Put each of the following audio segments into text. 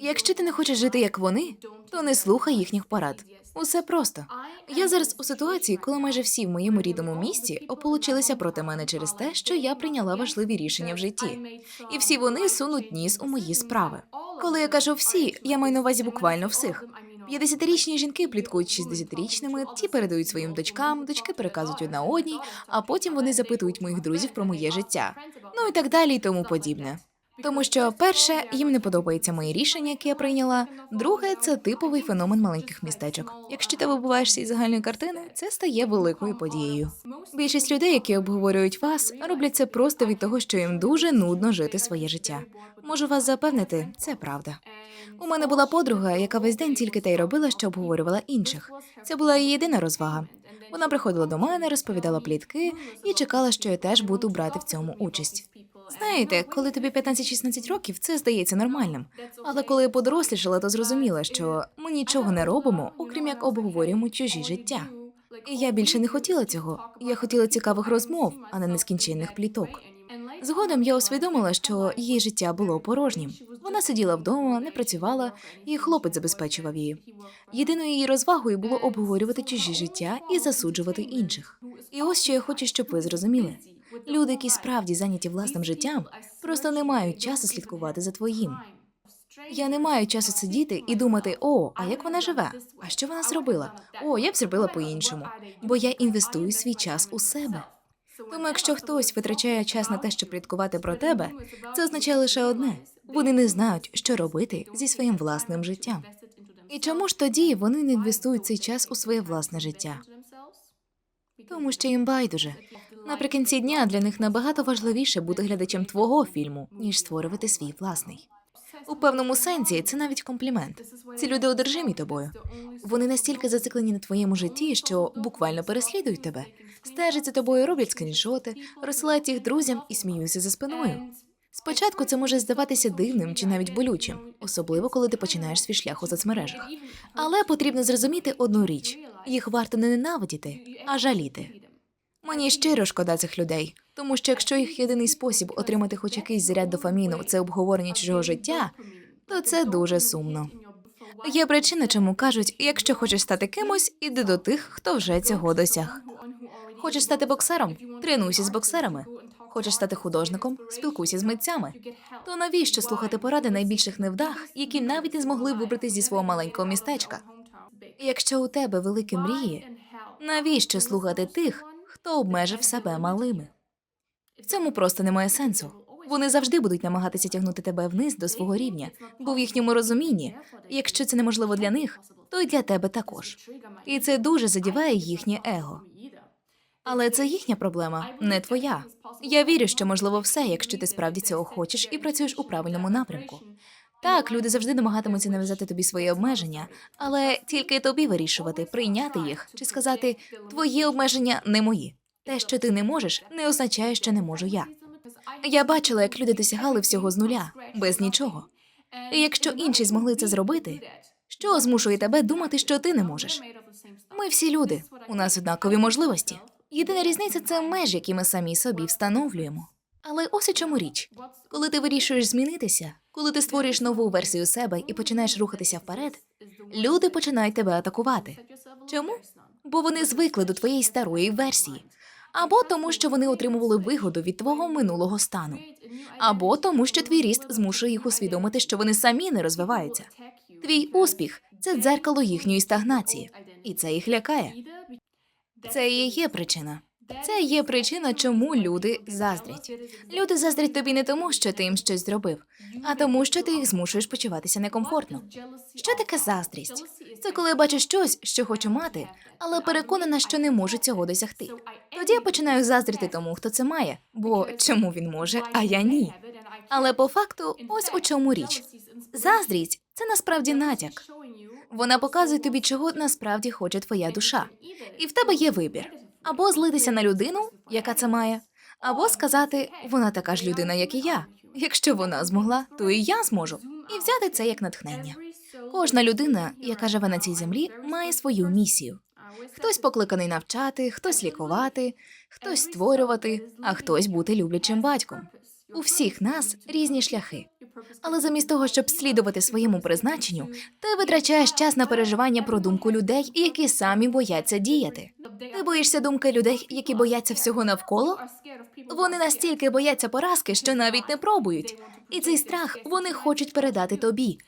Якщо ти не хочеш жити як вони, то не слухай їхніх порад. Усе просто. Я зараз у ситуації, коли майже всі в моєму рідному місті ополучилися проти мене через те, що я прийняла важливі рішення в житті. І всі вони сунуть ніс у мої справи. Коли я кажу всі, я маю на увазі буквально всіх. 50-річні жінки пліткують з 60-річними, ті передають своїм дочкам, дочки переказують одна одній, а потім вони запитують моїх друзів про моє життя. Ну і так далі, і тому подібне. Тому що, перше, їм не подобається мої рішення, які я прийняла. Друге, це типовий феномен маленьких містечок. Якщо ти вибуваєшся із загальної картини, це стає великою подією. Більшість людей, які обговорюють вас, роблять це просто від того, що їм дуже нудно жити своє життя. Можу вас запевнити, це правда. У мене була подруга, яка весь день тільки те й робила, що обговорювала інших. Це була її єдина розвага. Вона приходила до мене, розповідала плітки і чекала, що я теж буду брати в цьому участь. Знаєте, коли тобі 15-16 років, це здається нормальним. Але коли я подорослішала, то зрозуміла, що ми нічого не робимо, окрім як обговорюємо чужі життя. І я більше не хотіла цього. Я хотіла цікавих розмов, а не нескінченних пліток. Згодом я усвідомила, що її життя було порожнім. Вона сиділа вдома, не працювала, і хлопець забезпечував її. Єдиною її розвагою було обговорювати чужі життя і засуджувати інших. І ось що я хочу, щоб ви зрозуміли. Люди, які справді зайняті власним життям, просто не мають часу слідкувати за твоїм. Я не маю часу сидіти і думати: о, а як вона живе? А що вона зробила? О, я б зробила по-іншому. Бо я інвестую свій час у себе. Тому, якщо хтось витрачає час на те, щоб пліткувати про тебе, це означає лише одне: вони не знають, що робити зі своїм власним життям. І чому ж тоді вони не інвестують цей час у своє власне життя? Тому що їм байдуже. Наприкінці дня для них набагато важливіше бути глядачем твого фільму, ніж створювати свій власний. У певному сенсі це навіть комплімент. Ці люди одержимі тобою. Вони настільки зациклені на твоєму житті, що буквально переслідують тебе, стежать за тобою, роблять скріншоти, розсилають їх друзям і сміються за спиною. Спочатку це може здаватися дивним чи навіть болючим, особливо коли ти починаєш свій шлях у соцмережах. Але потрібно зрозуміти одну річ: їх варто не ненавидіти, а жаліти. Мені щиро шкода цих людей, тому що якщо їх єдиний спосіб отримати хоч якийсь заряд дофаміну це обговорення чужого життя, то це дуже сумно. Є причина, чому кажуть, якщо хочеш стати кимось, іди до тих, хто вже цього досяг. Хочеш стати боксером? Тренуйся з боксерами. Хочеш стати художником? Спілкуйся з митцями. То навіщо слухати поради найбільших невдах, які навіть не змогли вибрати зі свого маленького містечка? Якщо у тебе великі мрії, навіщо слухати тих, хто обмежив себе малими? В цьому просто немає сенсу. Вони завжди будуть намагатися тягнути тебе вниз до свого рівня, бо в їхньому розумінні, якщо це неможливо для них, то й для тебе також. І це дуже задіває їхнє его. Але це їхня проблема, не твоя. Я вірю, що можливо все, якщо ти справді цього хочеш і працюєш у правильному напрямку. Так, люди завжди намагатимуться нав'язати тобі свої обмеження, але тільки тобі вирішувати, прийняти їх чи сказати твої обмеження не мої. Те, що ти не можеш, не означає, що не можу я. Я бачила, як люди досягали всього з нуля, без нічого. І якщо інші змогли це зробити, що змушує тебе думати, що ти не можеш? Ми всі люди, у нас однакові можливості. Єдина різниця це межі, які ми самі собі встановлюємо. Але ось у чому річ. Коли ти вирішуєш змінитися, коли ти створюєш нову версію себе і починаєш рухатися вперед, люди починають тебе атакувати. Чому? Бо вони звикли до твоєї старої версії, або тому, що вони отримували вигоду від твого минулого стану, або тому, що твій ріст змушує їх усвідомити, що вони самі не розвиваються. Твій успіх це дзеркало їхньої стагнації, і це їх лякає. Це і є причина. Це є причина, чому люди заздрять. Люди заздрять тобі не тому, що ти їм щось зробив, а тому, що ти їх змушуєш почуватися некомфортно. Що таке заздрість? Це коли бачу щось, що хочу мати, але переконана, що не можу цього досягти. Тоді я починаю заздрити тому, хто це має, бо чому він може, а я ні. Але по факту, ось у чому річ. Заздрість це насправді натяк. Вона показує тобі, чого насправді хоче твоя душа. І в тебе є вибір: або злитися на людину, яка це має, або сказати, вона така ж людина, як і я. Якщо вона змогла, то і я зможу. І взяти це як натхнення. Кожна людина, яка живе на цій землі, має свою місію. Хтось покликаний навчати, хтось лікувати, хтось створювати, а хтось бути люблячим батьком. У всіх нас різні шляхи. Але замість того, щоб слідувати своєму призначенню, ти витрачаєш час на переживання про думку людей, які самі бояться діяти. Ти боїшся думки людей, які бояться всього навколо? Вони настільки бояться поразки, що навіть не пробують. І цей страх вони хочуть передати тобі.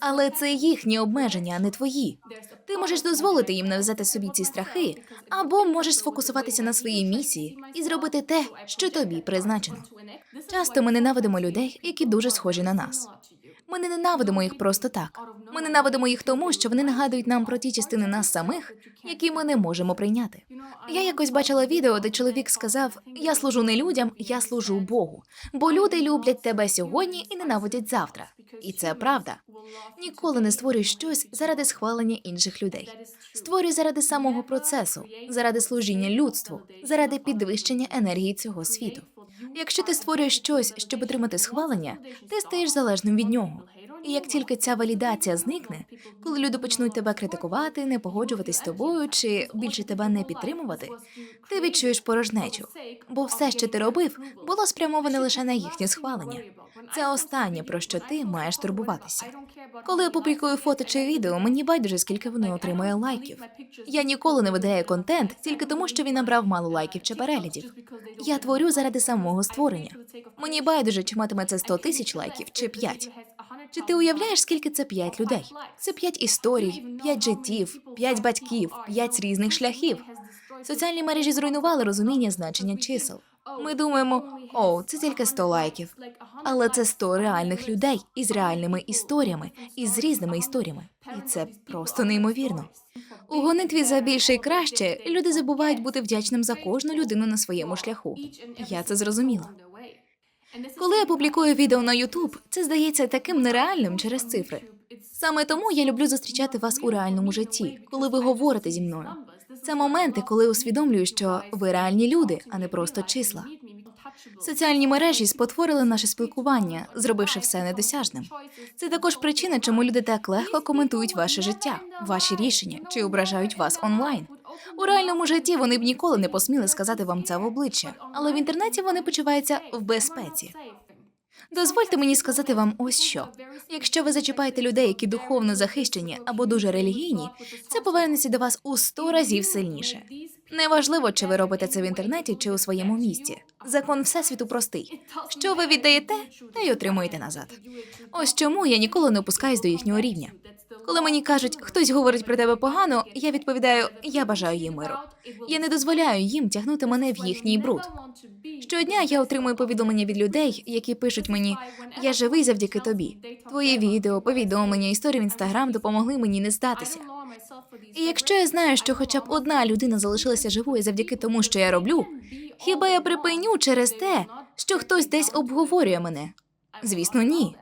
Але це їхні обмеження, а не твої. Ти можеш дозволити їм нав'язати собі ці страхи, або можеш сфокусуватися на своїй місії і зробити те, що тобі призначено. Часто ми ненавидимо людей, які дуже схожі на нас. Ми не ненавидимо їх просто так. Ми ненавидимо їх тому, що вони нагадують нам про ті частини нас самих, які ми не можемо прийняти. Я якось бачила відео, де чоловік сказав: Я служу не людям, я служу Богу. Бо люди люблять тебе сьогодні і ненавидять завтра. І це правда. Ніколи не створюй щось заради схвалення інших людей. Створюй заради самого процесу, заради служіння людству, заради підвищення енергії цього світу. Якщо ти створюєш щось, щоб отримати схвалення, ти стаєш залежним від нього. І як тільки ця валідація зникне, коли люди почнуть тебе критикувати, не погоджуватись з тобою чи більше тебе не підтримувати, ти відчуєш порожнечу, бо все, що ти робив, було спрямоване лише на їхнє схвалення. Це останнє, про що ти маєш турбуватися. Коли я публікую фото чи відео, мені байдуже, скільки воно отримує лайків. Я ніколи не видаю контент тільки тому, що він набрав мало лайків чи переглядів. Я творю заради самого створення. Мені байдуже, чи матиме це 100 тисяч лайків чи 5. Чи ти уявляєш, скільки це 5 людей? Це 5 історій, 5 життів, 5 батьків, 5 різних шляхів. Соціальні мережі зруйнували розуміння значення чисел. Ми думаємо, о, це тільки 100 лайків. Але це 100 реальних людей із реальними історіями, із різними історіями. І це просто неймовірно. У гонитві за більше і краще люди забувають бути вдячним за кожну людину на своєму шляху. Я це зрозуміла. Коли я публікую відео на YouTube, це здається таким нереальним через цифри. Саме тому я люблю зустрічати вас у реальному житті, коли ви говорите зі мною. Це моменти, коли усвідомлюю, що ви реальні люди, а не просто числа. Соціальні мережі спотворили наше спілкування, зробивши все недосяжним. Це також причина, чому люди так легко коментують ваше життя, ваші рішення чи ображають вас онлайн. У реальному житті вони б ніколи не посміли сказати вам це в обличчя, але в інтернеті вони почуваються в безпеці. Дозвольте мені сказати вам ось що. Якщо ви зачіпаєте людей, які духовно захищені або дуже релігійні, це повернеться до вас у сто разів сильніше. Неважливо, чи ви робите це в інтернеті чи у своєму місті. Закон всесвіту простий. Що ви віддаєте, те й отримуєте назад. Ось чому я ніколи не опускаюсь до їхнього рівня. Коли мені кажуть, хтось говорить про тебе погано, я відповідаю, я бажаю їм миру. Я не дозволяю їм тягнути мене в їхній бруд. Щодня я отримую повідомлення від людей, які пишуть мені: я живий завдяки тобі. Твої відео, повідомлення, історії в інстаграм допомогли мені не здатися. І якщо я знаю, що хоча б одна людина залишилася живою завдяки тому, що я роблю, хіба я припиню через те, що хтось десь обговорює мене? Звісно, ні.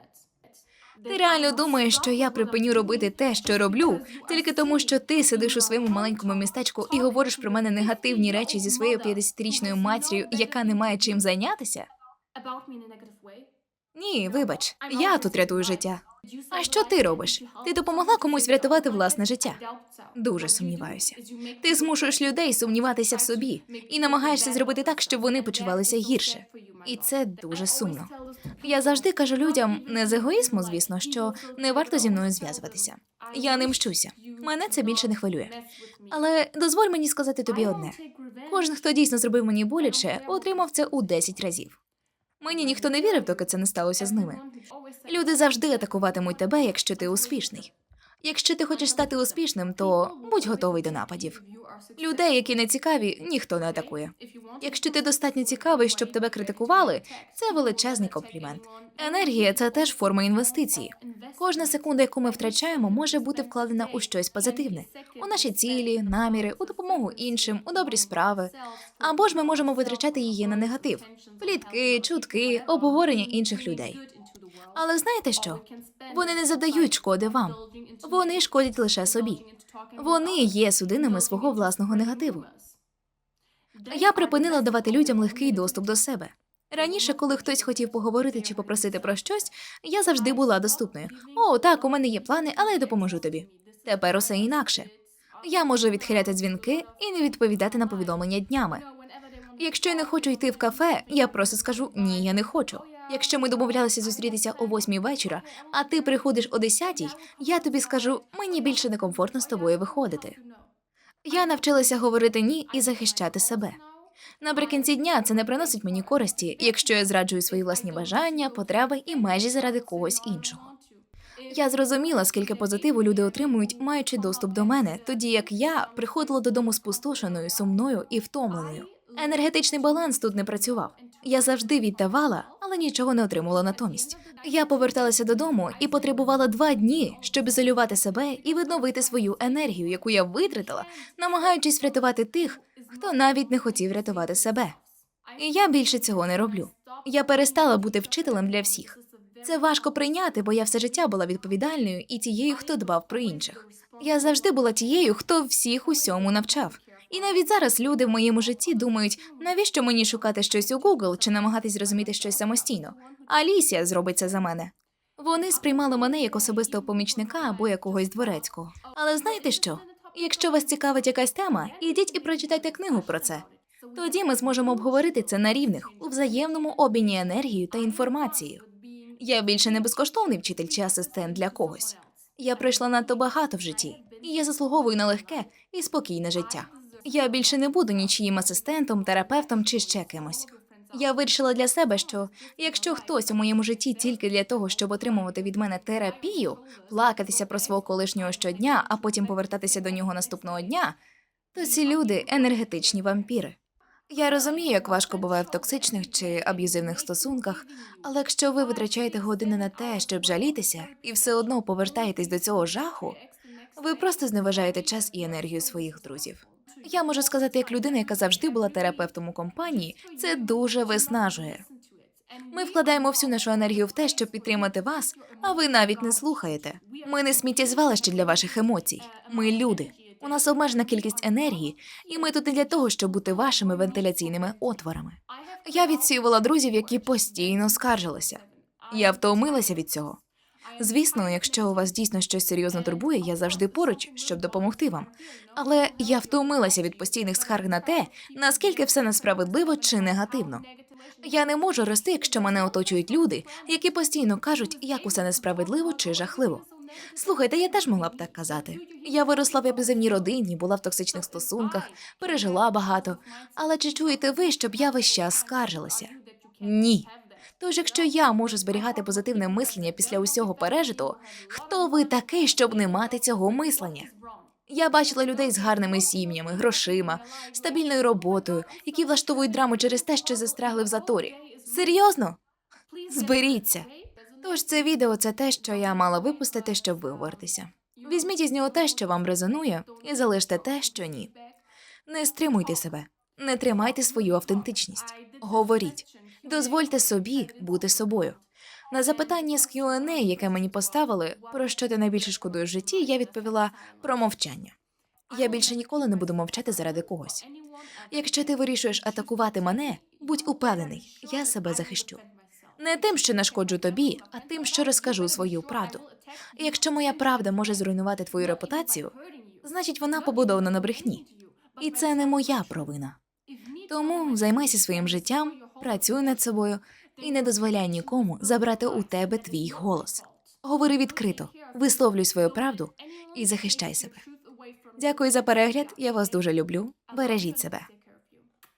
Ти реально думаєш, що я припиню робити те, що роблю, тільки тому, що ти сидиш у своєму маленькому містечку і говориш про мене негативні речі зі своєю 50-річною матір'ю, яка не має чим зайнятися? Ні, вибач, я тут рятую життя. А що ти робиш? Ти допомогла комусь врятувати власне життя? Дуже сумніваюся. Ти змушуєш людей сумніватися в собі і намагаєшся зробити так, щоб вони почувалися гірше. І це дуже сумно. Я завжди кажу людям, не з егоїзму, звісно, що не варто зі мною зв'язуватися. Я не мщуся. Мене це більше не хвилює. Але дозволь мені сказати тобі одне: кожен, хто дійсно зробив мені боляче, отримав це у 10 разів. Мені ніхто не вірив, доки це не сталося з ними. Люди завжди атакуватимуть тебе, якщо ти успішний. Якщо ти хочеш стати успішним, то будь готовий до нападів. Людей, які не цікаві, ніхто не атакує. Якщо ти достатньо цікавий, щоб тебе критикували, це величезний комплімент. Енергія це теж форма інвестиції. Кожна секунда, яку ми втрачаємо, може бути вкладена у щось позитивне, у наші цілі, наміри, у допомогу іншим, у добрі справи. Або ж ми можемо витрачати її на негатив, плітки, чутки, обговорення інших людей. Але знаєте що? Вони не завдають шкоди вам. Вони шкодять лише собі. Вони є судинами свого власного негативу. Я припинила давати людям легкий доступ до себе. Раніше, коли хтось хотів поговорити чи попросити про щось, я завжди була доступною. О, так, у мене є плани, але я допоможу тобі. Тепер усе інакше. Я можу відхиляти дзвінки і не відповідати на повідомлення днями. Якщо я не хочу йти в кафе, я просто скажу ні, я не хочу. Якщо ми домовлялися зустрітися о восьмій вечора, а ти приходиш о десятій, я тобі скажу, мені більше некомфортно з тобою виходити. Я навчилася говорити ні і захищати себе. Наприкінці дня це не приносить мені користі, якщо я зраджую свої власні бажання, потреби і межі заради когось іншого. Я зрозуміла, скільки позитиву люди отримують, маючи доступ до мене, тоді як я приходила додому спустошеною, сумною і втомленою. Енергетичний баланс тут не працював. Я завжди віддавала, але нічого не отримувала натомість. Я поверталася додому і потребувала два дні, щоб ізолювати себе і відновити свою енергію, яку я витратила, намагаючись врятувати тих, хто навіть не хотів рятувати себе. І я більше цього не роблю. Я перестала бути вчителем для всіх. Це важко прийняти, бо я все життя була відповідальною і тією, хто дбав про інших. Я завжди була тією, хто всіх усьому навчав. І навіть зараз люди в моєму житті думають, навіщо мені шукати щось у Google чи намагатись зрозуміти щось самостійно. Алісія зробить це за мене. Вони сприймали мене як особистого помічника або якогось дворецького. Але знаєте що? Якщо вас цікавить якась тема, ідіть і прочитайте книгу про це. Тоді ми зможемо обговорити це на рівних у взаємному обміні енергією та інформацією. Я більше не безкоштовний вчитель чи асистент для когось. Я пройшла надто багато в житті, і я заслуговую на легке і спокійне життя. Я більше не буду нічиїм асистентом, терапевтом чи ще кимось. Я вирішила для себе, що якщо хтось у моєму житті тільки для того, щоб отримувати від мене терапію, плакатися про свого колишнього щодня, а потім повертатися до нього наступного дня, то ці люди енергетичні вампіри. Я розумію, як важко буває в токсичних чи аб'юзивних стосунках, але якщо ви витрачаєте години на те, щоб жалітися, і все одно повертаєтесь до цього жаху, ви просто зневажаєте час і енергію своїх друзів. Я можу сказати, як людина, яка завжди була терапевтом у компанії, це дуже виснажує. Ми вкладаємо всю нашу енергію в те, щоб підтримати вас, а ви навіть не слухаєте. Ми не сміттєзвалище для ваших емоцій. Ми люди. У нас обмежена кількість енергії, і ми тут не для того, щоб бути вашими вентиляційними отворами. Я відсіювала друзів, які постійно скаржилися. Я втомилася від цього. Звісно, якщо у вас дійсно щось серйозно турбує, я завжди поруч, щоб допомогти вам. Але я втомилася від постійних скарг на те, наскільки все несправедливо чи негативно. Я не можу рости, якщо мене оточують люди, які постійно кажуть, як усе несправедливо чи жахливо. Слухайте, я теж могла б так казати. Я виросла в аб'юзивній родині, була в токсичних стосунках, пережила багато. Але чи чуєте ви, щоб я весь час скаржилася? Ні. Тож, якщо я можу зберігати позитивне мислення після усього пережитого, хто ви такий, щоб не мати цього мислення? Я бачила людей з гарними сім'ями, грошима, стабільною роботою, які влаштовують драму через те, що застрягли в заторі. Серйозно? Зберіться. Тож це відео це те, що я мала випустити, щоб виговоритися. Візьміть із нього те, що вам резонує, і залиште те, що ні. Не стримуйте себе, не тримайте свою автентичність. Говоріть, дозвольте собі бути собою. На запитання з Q&A, яке мені поставили, про що ти найбільше шкодуєш в житті, я відповіла про мовчання. Я більше ніколи не буду мовчати заради когось. Якщо ти вирішуєш атакувати мене, будь упевнений, я себе захищу. Не тим, що нашкоджу тобі, а тим, що розкажу свою правду. І якщо моя правда може зруйнувати твою репутацію, значить вона побудована на брехні. І це не моя провина. Тому займайся своїм життям, працюй над собою і не дозволяй нікому забрати у тебе твій голос. Говори відкрито, висловлюй свою правду і захищай себе. Дякую за перегляд. Я вас дуже люблю. Бережіть себе.